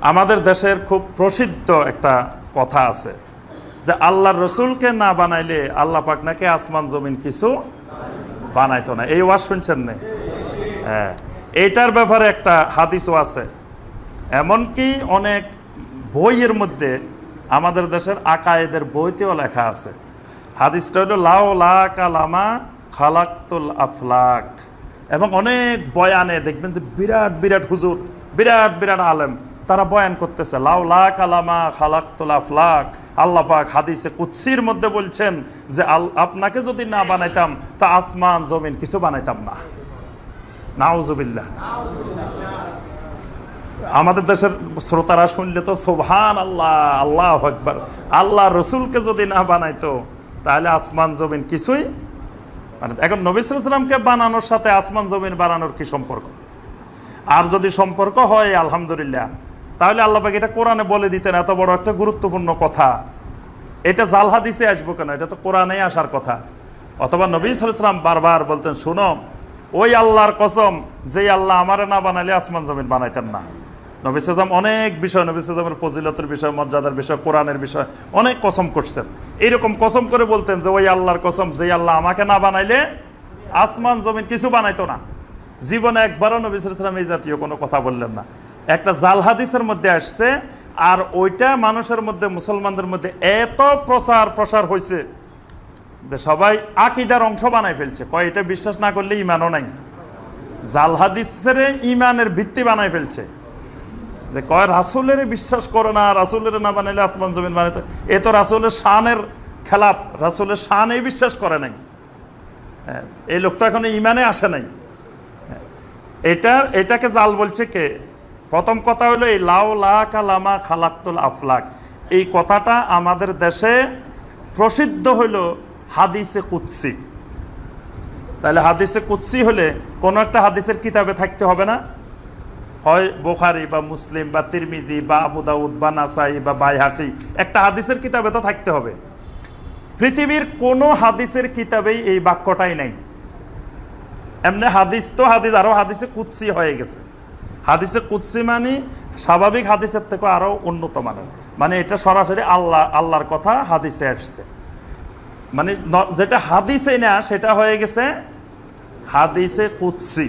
আমাদের দেশের খুব প্রসিদ্ধ একটা কথা আছে যে আল্লাহর রসুলকে না বানাইলে আল্লাহ পাক নাকি আসমান, জমিন কিছু বানাইতো না। এই ওয়াজ শুনছেন না? হ্যাঁ। এইটার ব্যাপারে একটা হাদিসও আছে। এমনকি অনেক বইয়ের মধ্যে আমাদের দেশের আকায়েদের বইতেও লেখা আছে। হাদিসটা হলো লাও লা কালামা খালাক্তুল আফলাক। এবং অনেক বয়ানে দেখবেন যে বিরাট বিরাট হুজুর, বিরাট বিরাট আলেম। তারা বয়ান করতেছে, লাউ লা কালামা খালাক্তুল আফলাক। আল্লাহ পাক হাদিসে কুৎসির মধ্যে বলছেন যে, আল, আপনাকে যদি না বানাইতাম, তা আসমান, জমিন কিছু বানাইতাম না। নাউজুবিল্লাহ। আমাদের দেশের শ্রোতারা শুনলে তো সোভান আল্লাহ আল্লাহ একবার আল্লাহ রসুলকে যদি না বানাইতো, তাহলে আসমান, জমিন কিছুই মানে এখন নবিসামকে বানানোর সাথে আসমান, জমিন বানানোর কি সম্পর্ক? আর যদি সম্পর্ক হয়, আলহামদুলিল্লাহ তাহলে আল্লাহ পাক এটা কোরআনে বলে দিতেন, এত বড় একটা গুরুত্বপূর্ণ কথা। এটা জাল হাদিসে আসব কেন? এটা তো কোরআনে আসার কথা। অথবা নবী সালাম বারবার বলতেন, শুনো, ওই আল্লাহর কসম যে আল্লাহ আমারে না বানাইলে আসমান জমিন বানাইতেন না। নবী সালাম অনেক বিষয়, নবী সালামের ফজিলতের বিষয়, মর্যাদার বিষয়, কোরআনের বিষয়, অনেক কসম করছেন। এইরকম কসম করে বলতেন যে, ওই আল্লাহর কসম যে আল্লাহ আমাকে না বানাইলে আসমান জমিন কিছু বানাইতো না। জীবনে একবারও নবী সালাম এই জাতীয় কোনো কথা বললেন না। একটা জাল হাদিসের মধ্যে আসছে আর ওইটা মানুষের মধ্যে মুসলমানদের মধ্যে এত প্রচার প্রসার হয়েছে যে সবাই আকিদার অংশ বানাই ফেলছে। কয় এটা বিশ্বাস না করলে ইমানও নাই। জাল হাদিসের ইমানের ভিত্তি বানাই ফেলছে। যে কয় রাসুলের বিশ্বাস করে না রাসুলের না বানাইলে আসমান জমিন বানাইতে এ তো রাসুলের শানের খেলাপ রাসুলের শানে বিশ্বাস করে নাই। হ্যাঁ, এই লোক তো এখন ইমানে আসে নাই। হ্যাঁ, এটার এটাকে জাল বলছে কে? প্রথম কথা হলো এই লাউ লা কালামা খালাক্তুল আফলাক। এই কথাটা আমাদের দেশে প্রসিদ্ধ হলো হাদিসে কুৎসি তাহলে হাদিসে কুৎসি হলে কোনো একটা হাদিসের কিতাবে থাকতে হবে না? হয় বোখারি বা মুসলিম বা তিরমিজি বা আবু দাউদ বা নাসাই বা বাইহাকি, একটা হাদিসের কিতাবে তো থাকতে হবে। পৃথিবীর কোনো হাদিসের কিতাবেই এই বাক্যটাই নাই। এমনি হাদিস তো হাদিস, আরও হাদিসে কুৎসি হয়ে গেছে। হাদিসে কুৎসি মানে স্বাভাবিক হাদিসের থেকে আরও উন্নত মানের। মানে এটা সরাসরি আল্লাহ আল্লাহর কথা হাদিসে আসছে। মানে যেটা হাদিসে না সেটা হয়ে গেছে হাদিসে কুৎসি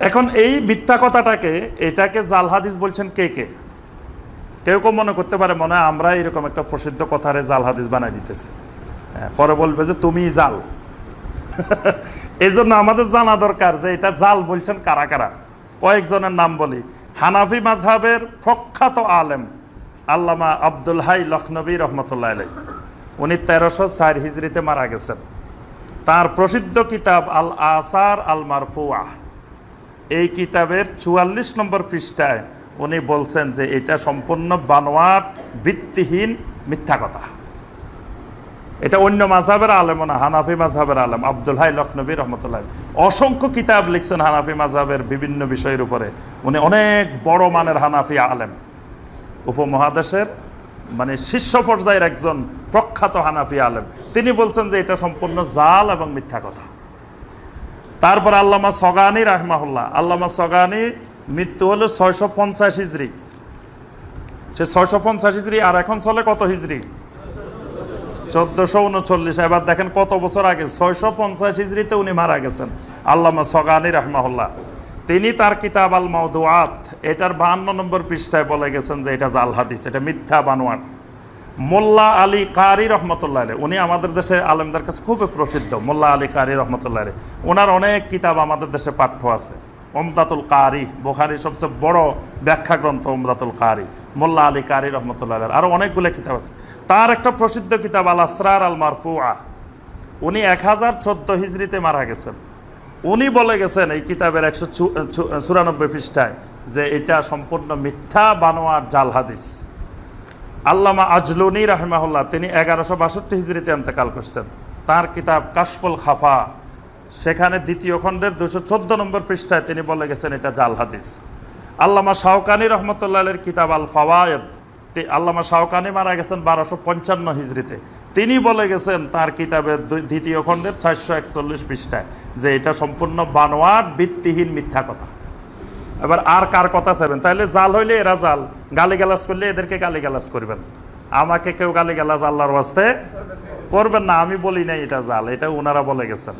এখন এই মিথ্যা কথাটাকে এটাকে জাল হাদিস বলছেন কে কে? কেউ কেউ মনে করতে পারে মনে হয় আমরা এরকম একটা প্রসিদ্ধ কথারে জাল হাদিস বানাই দিতেছি। হ্যাঁ, পরে বলবে যে তুমি জাল। এই জন্য আমাদের জানা দরকার যে এটা জাল বলছেন কারা কারা। কয়েকজনের নাম বলি। হানাফি মাঝহাবের প্রখ্যাত আলেম আল্লামা আব্দুল হাই লখনবী রহমতুল্লাহ আলাই উনি তেরোশো চার হিজড়িতে মারা গেছেন। তার প্রসিদ্ধ কিতাব আল আসার আল মারফুয়া। এই কিতাবের চুয়াল্লিশ নম্বর পৃষ্ঠায় উনি বলছেন যে এটা সম্পূর্ণ বানোয়াট, ভিত্তিহীন মিথ্যা কথা। এটা অন্য মাঝহাবের আলেম না, হানাফি মাঝহাবের আলেম। আব্দুল হাই লখনবী রহমতুল্লাহ অসংখ্য কিতাব লিখছেন হানাফি মাঝহাবের বিভিন্ন বিষয়ের উপরে। উনি অনেক বড় মানের হানাফি আলেম। উপমহাদেশের মানে শীর্ষ পর্যায়ের একজন প্রখ্যাত হানাফি আলেম। তিনি বলছেন যে এটা সম্পূর্ণ জাল এবং মিথ্যা কথা। তারপর আল্লামা সগানি রাহমাহুল্লাহ। আল্লামা সগানি মৃত্যু হলো ছয়শো পঞ্চাশ হিজড়ি সে ছয়শো পঞ্চাশ হিজড়ি আর এখন চলে কত হিজড়ি চোদ্দশো উনচল্লিশ। এবার দেখেন কত বছর আগে, ছয়শো পঞ্চাশ হিজড়িতে উনি মারা গেছেন, আল্লামা সগানি রাহমাহুল্লাহ। তিনি তার কিতাব আল মাউদুয়াত এটার বাহান্ন নম্বর পৃষ্ঠায় বলে গেছেন যে এটা জাল হাদিস, এটা মিথ্যা বানোয়াট। মোল্লা আলী কারি রহমতুল্লাহ আলী উনি আমাদের দেশে আলেমদের কাছে খুবই প্রসিদ্ধ, মোল্লা আলী কারি রহমতুল্লাহ আলী ওনার অনেক কিতাব আমাদের দেশে পাঠ্য আছে। ওমদাতুল কারি, বোখারির সবচেয়ে বড় ব্যাখ্যা গ্রন্থ ওমদাতুল কারি, মোল্লা আলী কারি রহমতুল্লাহ আরও অনেকগুলো কিতাব আছে। তার একটা প্রসিদ্ধ কিতাব, আল আসরার আল মারফুয়া উনি এক হাজার চোদ্দ হিজড়িতে মারা গেছেন। উনি বলে গেছেন এই কিতাবের একশো চুরানব্বই পৃষ্ঠায় যে এটা সম্পূর্ণ মিথ্যা বানোয়ার জাল হাদিস। আল্লামা আজলুনি রাহমাহুল্লাহ, তিনি এগারোশো বাষট্টি হিজড়িতে এন্তেকাল করছেন। তার কিতাব কাশফুল খাফা সেখানে দ্বিতীয় খণ্ডের দুশো নম্বর পৃষ্ঠায় তিনি বলে গেছেন, এটা জাল হাদিস। আল্লামা শাহকানি রহমতুল্লাহের কিতাব আল ফাওয়ায়দ আল্লামা শাহকানি মারা গেছেন বারোশো পঞ্চান্ন হিজড়িতে। তিনি বলে গেছেন তার কিতাবের দ্বিতীয় খণ্ডের চারশো একচল্লিশ পৃষ্ঠায় যে এটা সম্পূর্ণ বানোয়ার ভিত্তিহীন মিথ্যা কথা। এবার আর কার কথা চাইবেন? তাহলে জাল হইলে এরা জাল গালি গালাজ করলে এদেরকে গালি গালাজ করবেন। আমাকে কেউ গালি গালাজ আল্লাহর ওয়াস্তে করবেন না, আমি বলি নাই এটা জাল, এটা ওনারা বলে গেছেন।